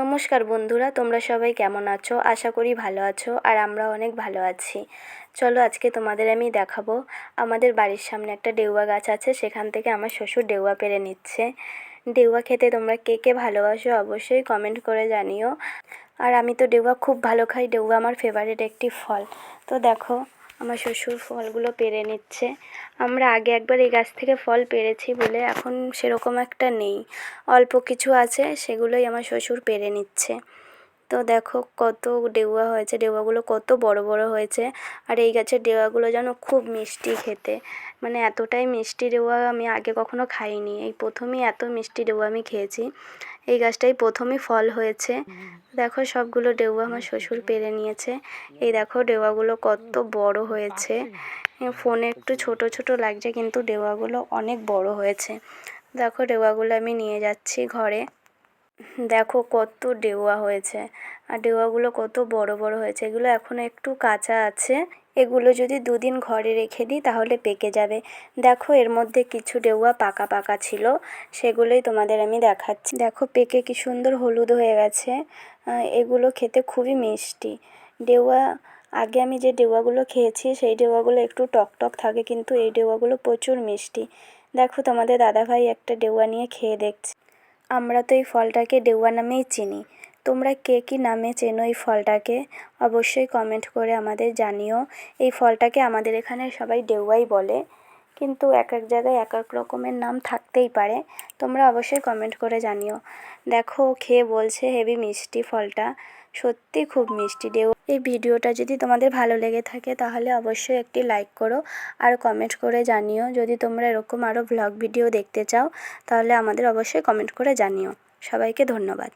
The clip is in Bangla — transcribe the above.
নমস্কার বন্ধুরা, তোমরা সবাই কেমন আছো? আশা করি ভালো আছো আর আমরা অনেক ভালো আছি। চলো আজকে তোমাদের আমি দেখাবো। আমাদের বাড়ির সামনে একটা ডেউয়া গাছ আছে, সেখান থেকে আমার শ্বশুর ডেউয়া পেরে নিচ্ছে। ডেউয়া খেতে তোমরা কে কে ভালোবাসো অবশ্যই কমেন্ট করে জানিও। আর আমি তো ডেউয়া খুব ভালো খাই, ডেউয়া আমার ফেভারিট একটি ফল। তো দেখো আমার শ্বশুর ফলগুলো পেরে নিচ্ছে। আমরা আগে একবার এই গাছ থেকে ফল পেরেছি বলে এখন সেরকম একটা নেই। অল্প কিছু আছে, সেগুলোই আমার শ্বশুর পেরে নিচ্ছে। তো দেখো কত ডেউয়া হয়েছে, ডেউয়াগুলো কত বড় বড় হয়েছে। আর এই গাছের ডেউয়াগুলো যেন খুব মিষ্টি খেতে। মানে এতটাই মিষ্টি ডেউয়া আমি আগে কখনো খাইনি। এই প্রথমেই এত মিষ্টি ডেউয়া আমি খেয়েছি। এই গাছটাই প্রথমই ফল হয়েছে। দেখো সবগুলো ডেউয়া আমার শ্বশুর পেরে নিয়েছে। এই দেখো ডেওয়াগুলো কত বড় হয়েছে। ফোনে একটু ছোট ছোট লাগছে কিন্তু ডেওয়াগুলো অনেক বড় হয়েছে। দেখো ডেওয়াগুলো আমি নিয়ে যাচ্ছি ঘরে। দেখো কত ডেওয়া হয়েছে। আর ডেওয়াগুলো কত বড় বড় হয়েছে। এগুলো এখনও একটু কাঁচা আছে। এগুলো যদি দুদিন ঘরে রেখে দিই, তাহলে পেকে যাবে। দেখো, এর মধ্যে কিছু ডেউয়া পাকা পাকা ছিল, সেগুলোই তোমাদের আমি দেখাচ্ছি। দেখো, পেকে কি সুন্দর হলুদ হয়ে গেছে। এগুলো খেতে খুবই মিষ্টি। ডেউয়া, আগে আমি যে ডেউয়াগুলো খেয়েছি, সেই ডেউয়াগুলো একটু টক টক থাকে, কিন্তু এই ডেউয়াগুলো প্রচুর মিষ্টি। দেখো, তোমাদের দাদাভাই একটা ডেউয়া নিয়ে খেয়ে দেখছে। আমরা তো এই ফলটাকে ডেউয়া নামেই চিনি। তোমরা কে কী নামে চেনো এই ফলটাকে অবশ্যই কমেন্ট করে আমাদের জানিও। এই ফলটাকে আমাদের এখানে সবাই ডেউয়াই বলে, কিন্তু এক এক জায়গায় এক এক রকমের নাম থাকতেই পারে। তোমরা অবশ্যই কমেন্ট করে জানিও। দেখো খেয়ে বলছে হেভি মিষ্টি ফলটা। সত্যি খুব মিষ্টি ডেউ এই ভিডিওটা যদি তোমাদের ভালো লেগে থাকে, তাহলে অবশ্যই একটি লাইক করো আর কমেন্ট করে জানিও। যদি তোমরা এরকম আরও ভ্লগ ভিডিও দেখতে চাও, তাহলে আমাদের অবশ্যই কমেন্ট করে জানিও। সবাইকে ধন্যবাদ।